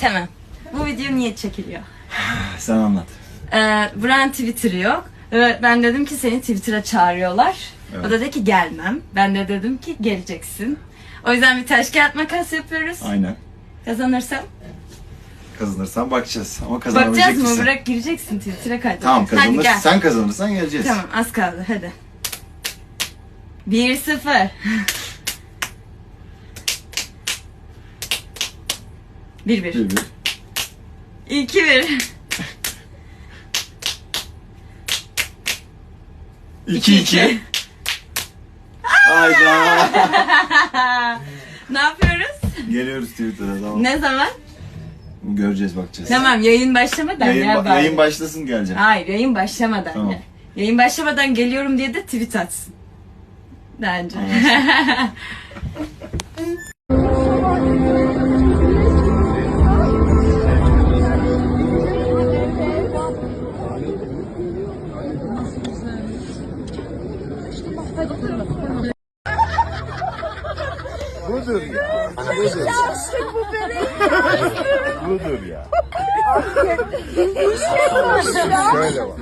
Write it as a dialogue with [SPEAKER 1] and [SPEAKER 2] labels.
[SPEAKER 1] Tamam. Bu video niye çekiliyor?
[SPEAKER 2] Sen anlat.
[SPEAKER 1] Ee, Brian Twitter yok. Ben dedim ki seni Twitter'a çağırıyorlar.
[SPEAKER 2] Evet.
[SPEAKER 1] O da dedi ki gelmem. Ben de dedim ki geleceksin. O yüzden bir taş kağıt makas yapıyoruz.
[SPEAKER 2] Aynen.
[SPEAKER 1] Kazanırsam.
[SPEAKER 2] Kazanırsan bakacağız. Ama kazanabilecek
[SPEAKER 1] Bakacağız mı?
[SPEAKER 2] misin?
[SPEAKER 1] Bırak gireceksin Twitter'a kaydet.
[SPEAKER 2] Tamam
[SPEAKER 1] Hadi
[SPEAKER 2] kazanır.
[SPEAKER 1] gel.
[SPEAKER 2] Sen kazanırsan geleceğiz.
[SPEAKER 1] Tamam az kaldı hadi. 1-0. 1-1.
[SPEAKER 2] Bir bir.
[SPEAKER 1] 2-1.
[SPEAKER 2] İki iki. Hayda.
[SPEAKER 1] Ne yapıyoruz?
[SPEAKER 2] Geliyoruz Twitter'a tamam.
[SPEAKER 1] Ne zaman?
[SPEAKER 2] Göreceğiz bakacağız.
[SPEAKER 1] Tamam yayın başlamadan
[SPEAKER 2] Yayın,
[SPEAKER 1] ya
[SPEAKER 2] ba- yayın başlasın geleceğim.
[SPEAKER 1] Hayır yayın başlamadan
[SPEAKER 2] Tamam.
[SPEAKER 1] ya. Yayın başlamadan geliyorum diye de tweet atsın. Bence.
[SPEAKER 3] Budur ya. Budur ya. Budur ya. Şöyle bak.